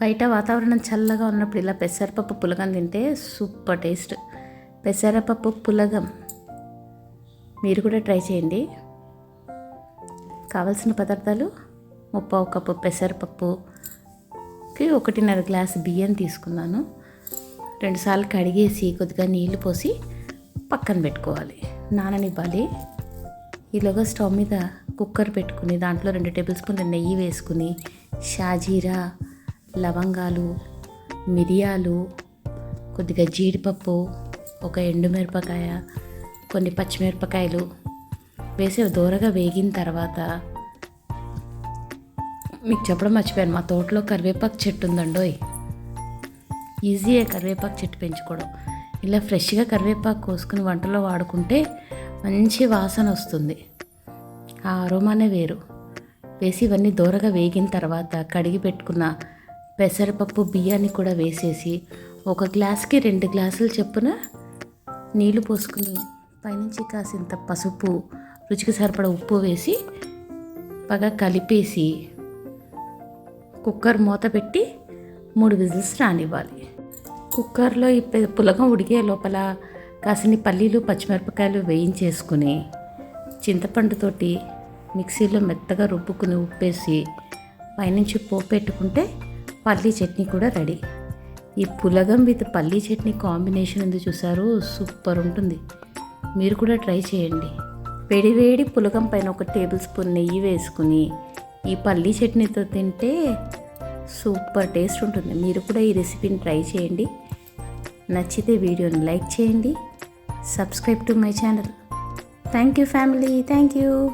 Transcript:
బయట వాతావరణం చల్లగా ఉన్నప్పుడు ఇలా పెసరపప్పు పులగం తింటే సూపర్ టేస్ట్. పెసరపప్పు పులగం. మీరు కూడా ట్రై చేయండి. కావలసిన పదార్థాలు ముప్పావు కప్పు పెసరపప్పుకి ఒకటిన్నర గ్లాస్ బియ్యం తీసుకున్నాను. రెండుసార్లు కడిగేసి కొద్దిగా నీళ్ళు పోసి పక్కన పెట్టుకోవాలి. నాననివ్వాలి. ఈలోగా స్టవ్ మీద కుక్కర్ పెట్టుకుని దాంట్లో రెండు టేబుల్ స్పూన్ల నెయ్యి వేసుకుని షాజీరా లవంగాలు మిరియాలు కొద్దిగా జీడిపప్పు ఒక ఎండుమిరపకాయ కొన్ని పచ్చిమిరపకాయలు వేసి దూరగా వేగిన తర్వాత మీకు చెప్పడం మర్చిపోయాను మా తోటలో కరివేపాకు చెట్టు ఉందండోయ్ ఈజీయే కరివేపాకు చెట్టు పెంచుకోవడం. ఇలా ఫ్రెష్గా కరివేపాకు కోసుకుని వంటలో వాడుకుంటే మంచి వాసన వస్తుంది. ఆ అరోమానే వేరు. వేసి ఇవన్నీ దూరగా వేగిన తర్వాత కడిగి పెట్టుకున్న పెసరపప్పు బియ్యాన్ని కూడా వేసేసి ఒక గ్లాస్కి రెండు గ్లాసులు చొప్పున నీళ్ళు పోసుకుని పైనుంచి కాసింత పసుపు రుచికి సరిపడ ఉప్పు వేసి బాగా కలిపేసి కుక్కర్ మూత పెట్టి మూడు విజిల్స్ రానివ్వాలి. కుక్కర్లో ఈ పులగం ఉడికే లోపల కాసిని పల్లీలు పచ్చిమిరపకాయలు వేయించేసుకుని చింతపండుతోటి మిక్సీలో మెత్తగా రుబ్బుకుని ఉప్పేసి పైనుంచి పోపు పెట్టుకుంటే పల్లీ చట్నీ కూడా రెడీ. ఈ పులగం విత్ పల్లీ చట్నీ కాంబినేషన్ ఉంది చూసారు సూపర్ ఉంటుంది. మీరు కూడా ట్రై చేయండి. వేడివేడి పులగం పైన ఒక టేబుల్ స్పూన్ నెయ్యి వేసుకుని ఈ పల్లీ చట్నీతో తింటే సూపర్ టేస్ట్ ఉంటుంది. మీరు కూడా ఈ రెసిపీని ట్రై చేయండి. నచ్చితే వీడియోని లైక్ చేయండి. Subscribe to my channel. Thank you family. Thank you.